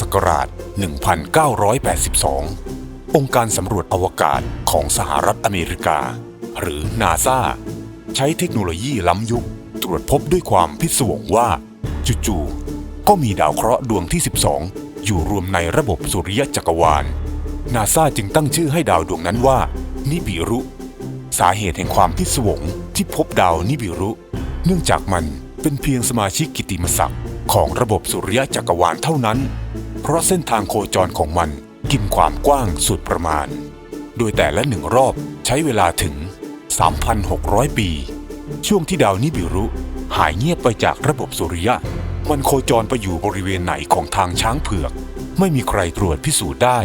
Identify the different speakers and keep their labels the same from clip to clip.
Speaker 1: ศักราช 1982 องค์การสำรวจอวกาศของสหรัฐอเมริกา หรือนาซาใช้เทคโนโลยีล้ำยุค ตรวจพบด้วยความพิศวงว่า จู่ๆก็มีดาวเคราะห์ดวงที่ 12 อยู่รวมในระบบสุริยะจักรวาลนาซาจึงตั้งชื่อให้ดาวดวงนั้นว่า นิบิรุ สาเหตุแห่งความพิศวงที่พบดาวนิบิรุ เนื่องจากมันเป็นเพียงสมาชิกกิตติมศักดิ์ของระบบสุริยะจักรวาลเท่านั้น เพราะเส้นทางโคจรของมันกินความกว้างสุดประมาณ โดยแต่ละหนึ่งรอบใช้เวลาถึง 3,600 ปี ช่วงที่ดาวนิบิรุหายเงียบไปจากระบบสุริยะ มันโคจรไปอยู่บริเวณไหนของทางช้างเผือก ไม่มีใครตรวจพิสูจน์ได้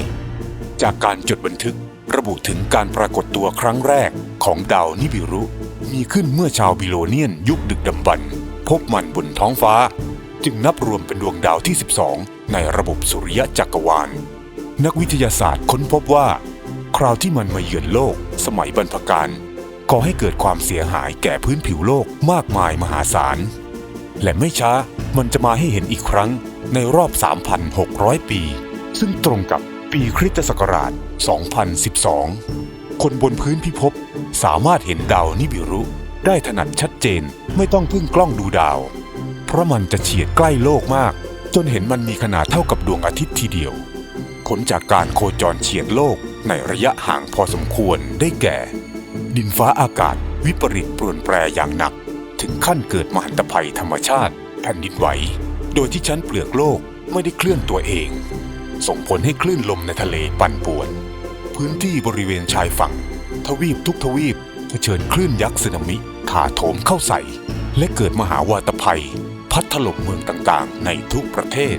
Speaker 1: จากการจดบันทึกระบุถึงการปรากฏตัวครั้งแรกของดาวนิบิรุ มีขึ้นเมื่อชาวบิโลเนียนยุคดึกดำบรรพ์พบมันบนท้องฟ้า จึงนับรวมเป็นดวงดาวที่ 12 ในระบบสุริยะจักรวาล นักวิทยาศาสตร์ค้นพบว่า คราวที่มันมาเยือนโลก สมัยบรรพกาลก่อให้เกิดความเสียหายแก่พื้นผิวโลกมากมายมหาศาล และไม่ช้ามันจะมาให้เห็นอีกครั้งในรอบ 3,600 ปี ซึ่งตรงกับปีคริสตศักราช 2012 คนบนพื้นพิภพสามารถเห็นดาวนิบิรุ ได้ถนัดชัดเจนไม่ต้องพึ่งกล้องดูดาว เพราะมันจะเฉียดใกล้โลกมาก จนเห็นมันมีขนาดเท่ากับดวงอาทิตย์ทีเดียว ผลจากการโคจรเฉียดโลกในระยะห่างพอสมควรได้แก่ ดินฟ้าอากาศ วิปริตปรวนแปรอย่างหนัก ถึงขั้นเกิดมหันตภัยธรรมชาติแผ่นดินไหว โดยที่ชั้นเปลือกโลกไม่ได้เคลื่อนตัวเอง ส่งผลให้คลื่นลมในทะเลปั่นป่วน พื้นที่บริเวณชายฝั่ง ทวีปทุกทวีปเผชิญคลื่นยักษ์สึนามิถาโถมเข้าใส่ และเกิดมหาวาตภัย พัดถล่มเมืองต่างๆ ในทุกประเทศ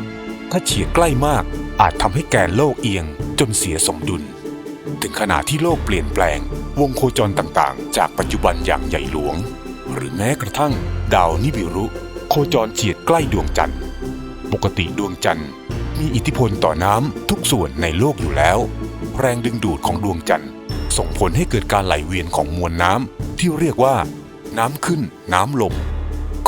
Speaker 1: ถ้าเฉียดใกล้มากอาจทำให้แกนโลกเอียงจนเสียสมดุล ถึงขนาดที่โลกเปลี่ยนแปลง วงโคจรต่างๆ จากปัจจุบันอย่างใหญ่หลวง หรือแม้กระทั่ง ดาวนิบิรุ โคจรเฉียดใกล้ดวงจันทร์ ปกติดวงจันทร์ มีอิทธิพลต่อน้ำทุกส่วนในโลกอยู่แล้ว แรงดึงดูดของดวงจันทร์ ส่งผลให้เกิดการไหลเวียนของมวลน้ำที่เรียกว่า น้ำขึ้นน้ำลง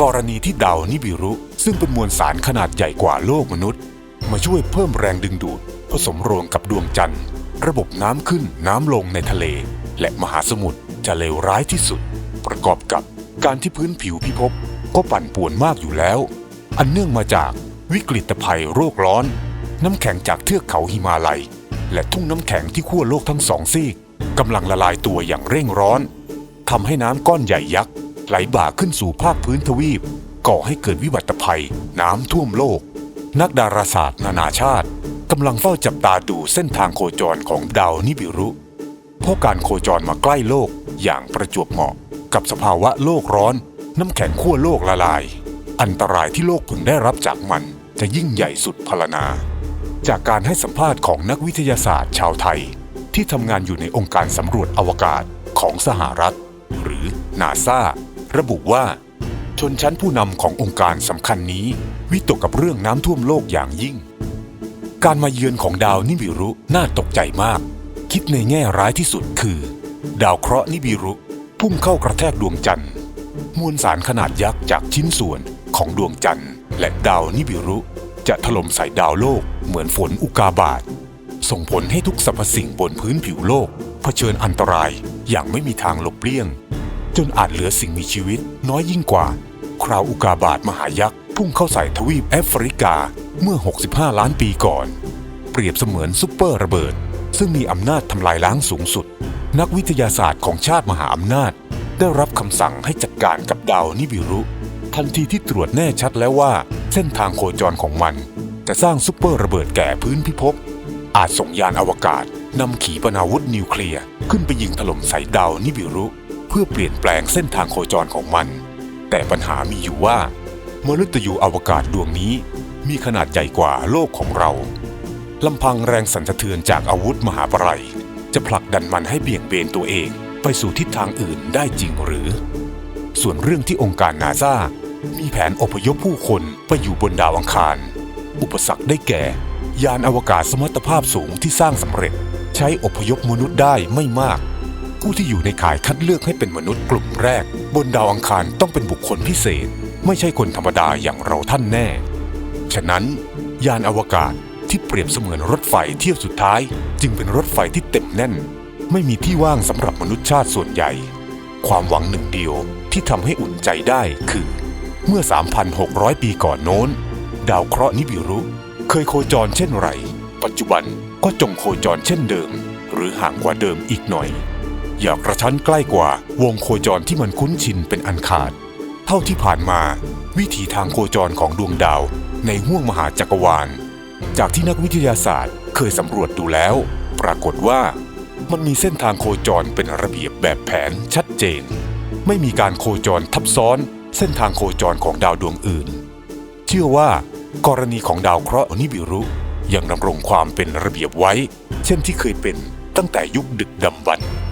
Speaker 1: กรณีที่ดาวนิบิรุ ซึ่งเป็นมวลสารขนาดใหญ่กว่าโลกมนุษย์ มาช่วยเพิ่มแรงดึงดูด ผสมโรงกับดวงจันทร์ ระบบน้ำขึ้นน้ำลงในทะเล และมหาสมุทรจะเลวร้ายที่สุด ประกอบกับการที่พื้นผิวพิภพก็ปั่นป่วนมากอยู่แล้ว อันเนื่องมาจากวิกฤตภัยโรคร้อน น้ำแข็งจากเทือกเขาหิมาลัย และทุ่งน้ำแข็งที่ขั้วโลกทั้งสองซีกกำลังละลายตัวอย่างเร่งร้อนทำให้น้ำก้อนใหญ่ยักษ์ ไหลบ่าขึ้นสู่ภาคพื้นทวีป ก่อให้เกิดวิบัติภัย น้ำท่วมโลก นักดาราศาสตร์นานาชาติกำลังเฝ้าจับตาดูเส้นทางโคจรของดาวนิบิรุ เพราะการโคจรมาใกล้โลกอย่างประจวบเหมาะ กับสภาวะโลกร้อน น้ำแข็งขั้วโลกละลาย อันตรายที่โลกพึงได้รับจากมันจะยิ่งใหญ่สุดพรรณนา จากการให้สัมภาษณ์ของนักวิทยาศาสตร์ชาวไทย ที่ทำงานอยู่ในองค์การสำรวจอวกาศของสหรัฐ หรือนาซา ระบุว่า ชนชั้นผู้นำขององค์การสำคัญนี้ วิตกกับเรื่องน้ำท่วมโลกอย่างยิ่ง การมาเยือนของดาวนิบิรุน่าตกใจมาก คิดในแง่ร้ายที่สุดคือ ดาวเคราะห์นิบิรุพุ่งเข้ากระแทกดวงจันทร์ มวลสารขนาดยักษ์จากชิ้นส่วนของดวงจันทร์ และดาวนิบิรุจะถล่มใส่ดาวโลกเหมือนฝนอุกาบาตส่งผลให้ทุกสรรพสิ่งบนพื้นผิวโลกเผชิญอันตรายอย่างไม่มีทางหลบเลี่ยง จนอาจเหลือสิ่งมีชีวิต น้อยยิ่งกว่า คราวอุกาบาตมหายักษ์พุ่งเข้าใส่ทวีปแอฟริกาเมื่อ 65 ล้านปีก่อน เปรียบเสมือนซุปเปอร์ระเบิด ซึ่งมีอำนาจทำลายล้างสูงสุด นักวิทยาศาสตร์ของชาติมหาอำนาจ ได้รับคำสั่งให้จัดการกับดาวนิบิรุ ทันทีที่ตรวจแน่ชัดแล้วว่า เส้นทางโคจรของมันจะสร้างซุปเปอร์ระเบิดแก่พื้นพิภพอาจส่งยานอวกาศนำขีปนาวุธนิวเคลียร์ขึ้นไปยิงถล่มใสายดาวนิบิรุ เพื่อเปลี่ยนแปลงเส้นทางโคจรของมัน แต่ปัญหามีอยู่ว่ามฤตยูอวกาศดวงนี้มีขนาดใหญ่กว่าโลกของเราลำพังแรงสั่นสะเทือนจากอาวุธมหาปรัยจะผลักดันมันให้เบี่ยงเบนตัวเองไปสู่ทิศทางอื่นได้จริงหรือ ส่วนเรื่องที่องค์การนาซามีแผนอพยพผู้คนไปอยู่บนดาวอังคาร อุปสรรคได้แก่ ยานอวกาศสมรรถภาพสูงที่สร้างสำเร็จ ใช้อพยพมนุษย์ได้ไม่มาก ผู้ที่อยู่ในข่ายคัดเลือกให้เป็นมนุษย์กลุ่มแรก บนดาวอังคารต้องเป็นบุคคลพิเศษ ไม่ใช่คนธรรมดาอย่างเราท่านแน่ ฉะนั้น ยานอวกาศที่เปรียบเสมือนรถไฟเที่ยวสุดท้าย จึงเป็นรถไฟที่เต็มแน่น ไม่มีที่ว่างสำหรับมนุษยชาติส่วนใหญ่ ความหวังหนึ่งเดียวที่ทำให้อุ่นใจได้คือ เมื่อ 3,600 ปีก่อนโน้น ดาวเคราะห์นิบิรุ เคยโคจรเช่นไร ปัจจุบันก็จงโคจรเช่นเดิม หรือห่างกว่าเดิมอีกหน่อย อย่ากระชั้นใกล้กว่าวงโคจรที่มันคุ้นชินเป็นอันขาด เท่าที่ผ่านมา วิถีทางโคจรของดวงดาวในห้วงมหาจักรวาล จากที่นักวิทยาศาสตร์เคยสำรวจดูแล้ว ปรากฏว่า มันมีเส้นทางโคจรเป็นระเบียบแบบแผนชัดเจน ไม่มีการโคจรทับซ้อน เส้นทางโคจรของดาวดวงอื่น เชื่อว่ากรณีของดาวเคราะห์นิบิรุยังดำรงความเป็นระเบียบไว้ เช่นที่เคยเป็นตั้งแต่ยุคดึกดำบรรพ์